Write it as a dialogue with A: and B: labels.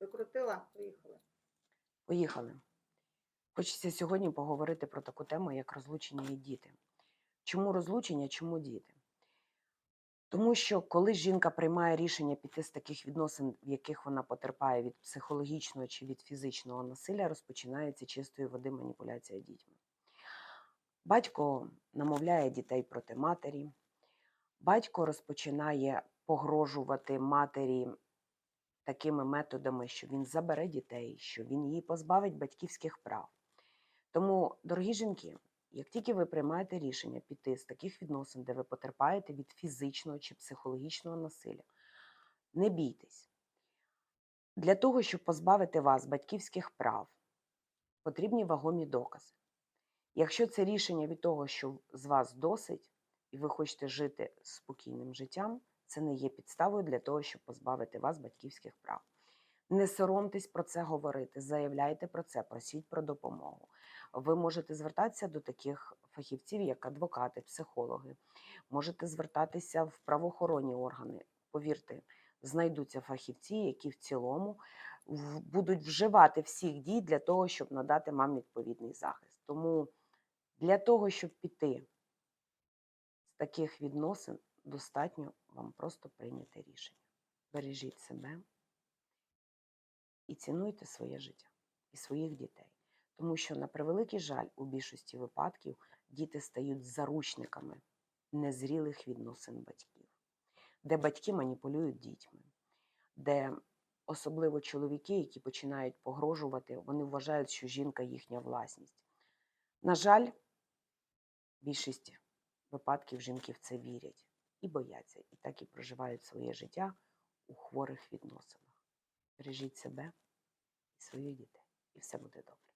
A: Викрутила, поїхали.
B: Поїхали. Хочеться сьогодні поговорити про таку тему, як розлучення і діти. Чому розлучення, чому діти? Тому що коли жінка приймає рішення піти з таких відносин, в яких вона потерпає від психологічного чи від фізичного насилля, розпочинається чистої води маніпуляція дітьми. Батько намовляє дітей проти матері, батько розпочинає погрожувати матері такими методами, що він забере дітей, що він її позбавить батьківських прав. Тому, дорогі жінки, як тільки ви приймаєте рішення піти з таких відносин, де ви потерпаєте від фізичного чи психологічного насилля, не бійтесь. Для того, щоб позбавити вас батьківських прав, потрібні вагомі докази. Якщо це рішення від того, що з вас досить, і ви хочете жити спокійним життям, це не є підставою для того, щоб позбавити вас батьківських прав. Не соромтесь про це говорити, заявляйте про це, просіть про допомогу. Ви можете звертатися до таких фахівців, як адвокати, психологи. Можете звертатися в правоохоронні органи. Повірте, знайдуться фахівці, які в цілому будуть вживати всіх дій для того, щоб надати вам відповідний захист. Тому для того, щоб піти з таких відносин, достатньо вам просто прийняти рішення. Бережіть себе і цінуйте своє життя і своїх дітей. Тому що, на превеликий жаль, у більшості випадків діти стають заручниками незрілих відносин батьків, де батьки маніпулюють дітьми, де особливо чоловіки, які починають погрожувати, вони вважають, що жінка їхня власність. На жаль, більшість випадків жінки в це вірять і бояться, і так і проживають своє життя у хворих відносинах. Бережіть себе і своїх дітей, і все буде добре.